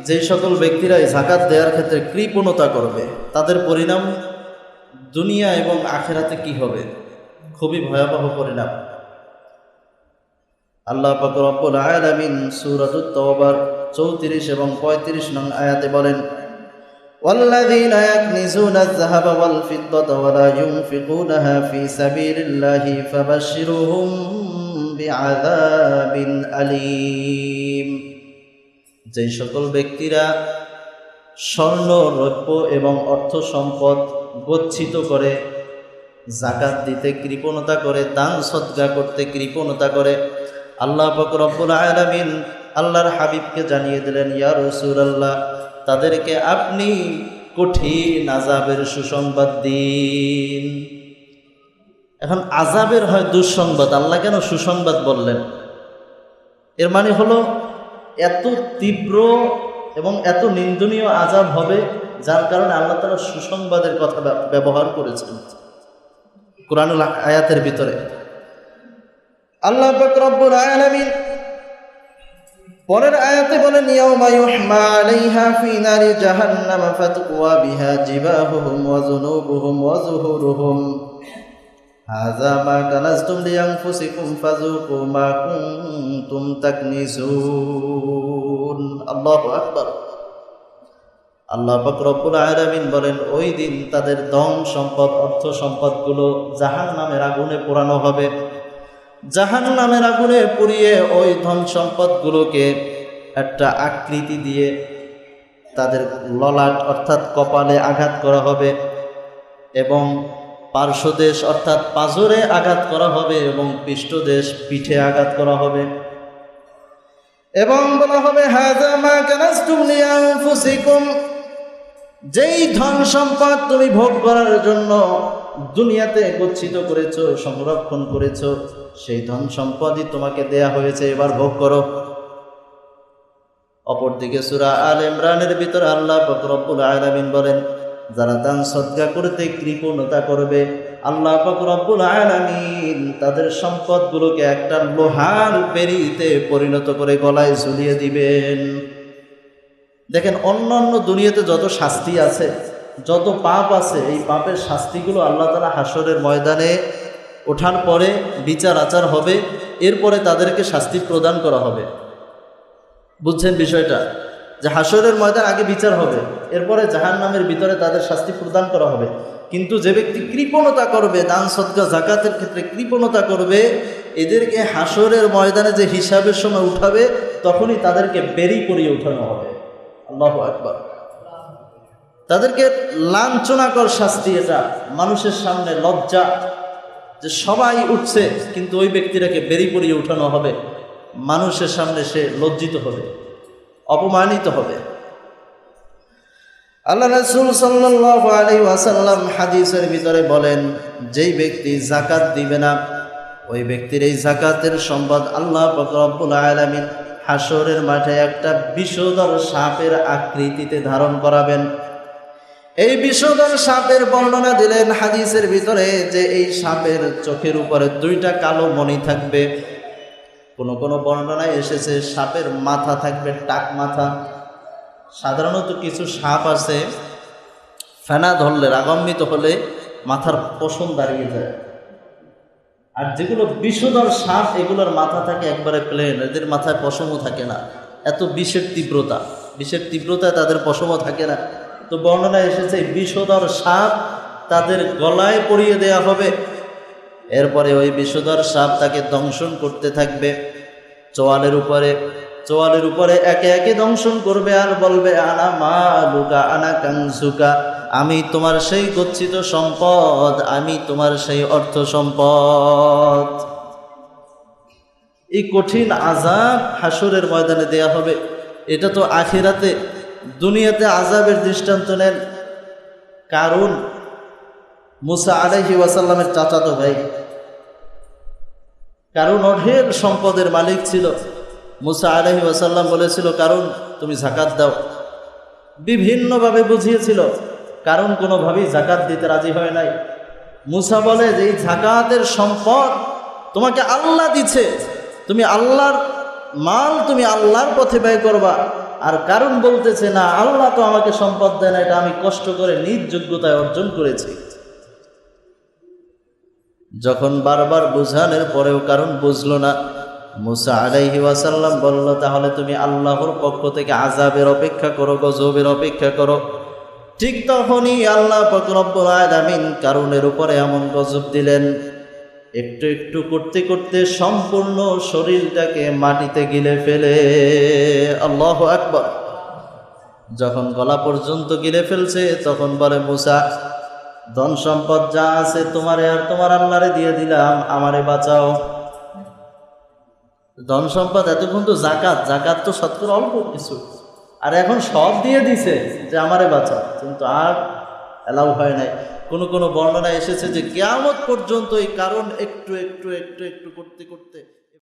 যে সকল ব্যক্তিরা এই জাকাত দেওয়ার ক্ষেত্রে কৃপণতা করবে তাদের পরিণাম দুনিয়া এবং আখেরাতে কি হবে খুবই ভয়াবহ পরিণাম আল্লাহ পাক রব্বুল আলামিন সূরাতুত তওবার 34 এবং 35 নং আয়াতে বলেন والذين يكنزون الذهب والفضة ولا ينفقونها في سبيل الله فبشرهم بعذاب أليم যে সকল ব্যক্তিরা স্বর্ণ, রৌপ্য এবং অর্থ সম্পদ গচ্ছিত করে জাকাত দিতে কৃপণতা করে, দান সদ্গা করতে কৃপণতা করে, আল্লাহ পাক রব্বুল আলামিন আল্লাহর হাবিবকে জানিয়ে দিলেন, ইয়া আল্লাহ তাদেরকে আপনি কঠিন আজাবের সুসংবাদ দিন। এখন আজাবের হয় দুঃসংবাদ, আল্লাহ কেন সুসংবাদ বললেন? এর মানে হলো এত তীব্র এবং এত নিন্দনীয় আজাব হবে, যার কারণে আল্লাহ তালা সুসংবাদের কথা ব্যবহার করেছেন। কোরআনুল আয়াতের ভিতরে। আল্লাহ পরের আয়াতে বলেন, ইয়াউমা ইউহমা আলাইহা ফি নারি জাহান্নাম ফাতুকওয়া বিহা জিবাহুহুম ওয়া যুনুবুহুম ওয়া যুহুরুহুম। হাযা মা কানাজতুম লিআনফুসিকুম ফাযুকু মা কুনতুম তাকনিজুন আল্লাহু আকবার আল্লাহ পাক রব্বুল আলামিন বলেন, ওই দিন তাদের ধন সম্পদ, অর্থ সম্পদগুলো জাহান্নামের আগুনে পোড়ানো হবে। জাহান নামের আগুনে পুড়িয়ে ওই ধন সম্পদগুলোকে একটা আকৃতি দিয়ে তাদের ললাট অর্থাৎ কপালে আঘাত করা হবে এবং পার্শ্বদেশ অর্থাৎ পাজরে আঘাত করা হবে এবং পৃষ্ঠদেশ পিঠে আঘাত করা হবে। এবং বলা হবে যেই ধন সম্পদ তুমি ভোগ করার জন্য দুনিয়াতে গচ্ছিত করেছ, সংরক্ষণ করেছ, সেই ধন সম্পদই তোমাকে দেয়া হয়েছে, এবার ভোগ করো। অপরদিকে সুরা আল ইমরানের ভিতরে আল্লাহ পাক রব্বুল বলেন যারা দান সদকা করতে কৃপণতা করবে, আল্লাহ রব্বুল আলামিন তাদের সম্পদগুলোকে একটা লোহার পেরিতে পরিণত করে গলায় ঝুলিয়ে দিবেন। দেখেন অন্য অন্য দুনিয়াতে যত শাস্তি আছে, যত পাপ আছে, এই পাপের শাস্তিগুলো আল্লাহ তালা হাসরের ময়দানে ওঠার পরে বিচার আচার হবে, এরপরে তাদেরকে শাস্তি প্রদান করা হবে। বুঝছেন বিষয়টা? যে হাসরের ময়দান আগে বিচার হবে, এরপরে জাহান নামের ভিতরে তাদের শাস্তি প্রদান করা হবে। কিন্তু যে ব্যক্তি কৃপণতা করবে, দান, সদকা, জাকাতের ক্ষেত্রে কৃপণতা করবে, এদেরকে হাসরের ময়দানে যে হিসাবের সময় উঠাবে, তখনই তাদেরকে বেরি করিয়ে উঠানো হবে। আল্লাহ আকবার। তাদেরকে লাঞ্ছনাকর শাস্তি এটা, মানুষের সামনে লজ্জা, যে সবাই উঠছে, কিন্তু ওই ব্যক্তিটাকে বেরি করিয়ে উঠানো হবে। মানুষের সামনে সে লজ্জিত হবে। অপমানিত হবে। আল্লাহ রসুল সাল্লাহ আলী ওয়াসাল্লাম হাদিসের ভিতরে বলেন, যেই ব্যক্তি জাকাত দিবে না, ওই ব্যক্তির এই জাকাতের সম্পদ আল্লাহ রব্বুল আলামিন হাসরের মাঠে একটা বিষধর সাপের আকৃতিতে ধারণ করাবেন। এই বিষধর সাপের বর্ণনা দিলেন হাদিসের ভিতরে যে এই সাপের চোখের উপরে দুইটা কালো মণি থাকবে। কোনো কোনো বর্ণনায় এসেছে, সাপের মাথা থাকবে, টাক মাথা। সাধারণত কিছু সাপ আছে, ফেনা ধরলে, রাগান্বিত হলে মাথার পশম দাঁড়িয়ে যায়। আর যেগুলো বিষধর সাপ, এগুলোর মাথা থাকে একবারে প্লেন এদের মাথায় পশমও থাকে না। এত বিষের তীব্রতা। বিষের তীব্রতায় তাদের পশমও থাকে না। তো বর্ণনায় এসেছে, বিষধর সাপ তাদের গলায় পরিয়ে দেয়া হবে। এরপরে ওই বিষধর সাপ তাকে দংশন করতে থাকবে। চোয়ালের উপরে চোয়ালের উপরে একে একে দংশন করবে আর বলবে, আনা মা লুকা আনা কাংসুকা আমি তোমার সেই গচ্ছিত সম্পদ, আমি তোমার সেই অর্থ সম্পদ। এই কঠিন আজাব হাসুরের ময়দানে দেয়া হবে। এটা তো আখিরাতে, দুনিয়াতে আজাবের দৃষ্টান্ত নেন। কারণ মুসা আলহি ওয়াসাল্লামের চাচাতো ভাই। কারণ অঢের সম্পদের মালিক ছিল। মুসা আলহি ওয়াসাল্লাম বলেছিল, কারণ তুমি জাকাত দাও। বিভিন্নভাবে বুঝিয়েছিল, কারণ কোনোভাবেই জাকাত দিতে রাজি হয় নাই। মুসা বলে, যে এই জাকাতের সম্পদ তোমাকে আল্লাহ দিছে। তুমি আল্লাহর মাল তুমি আল্লাহর পথে ব্যয় করবা। আর কারণ বলতেছে না, আল্লাহ তো আমাকে সম্পদ দেয় না, এটা আমি কষ্ট করে নিজ যোগ্যতায় অর্জন করেছি। যখন বারবার বুঝানোর পরেও কারণ বুঝলো না, মুসা আলাইহি ওয়াসাল্লাম বলল, তাহলে তুমি আল্লাহর পক্ষ থেকে আজাবের অপেক্ষা করো, গজবের অপেক্ষা করো। ঠিক তখনই আল্লাহ ফকরব্বুল আলামিন কারণের উপরে এমন গজব দিলেন, একটু একটু করতে করতে সম্পূর্ণ শরীরটাকে মাটিতে গিলে ফেলে। আল্লাহ আকবার। যখন গলা পর্যন্ত গিলে ফেলছে, তখন বলে, মুসা ধন সম্পদ যা আছে তোমারে আর তোমার আল্লাহরে দিয়ে দিলাম, আমারে বাঁচাও। ধন সম্পদ এতক্ষণ তো জাকাত জাকাত তো শতকরা অল্প কিছু। আর এখন সব দিয়ে দিছে যে আমারে বাঁচাও। কিন্তু আর এলাও হয় নাই। কোনো কোনো বর্ণনা এসেছে যে কেয়ামত পর্যন্ত এই কারণ একটু একটু একটু একটু করতে করতে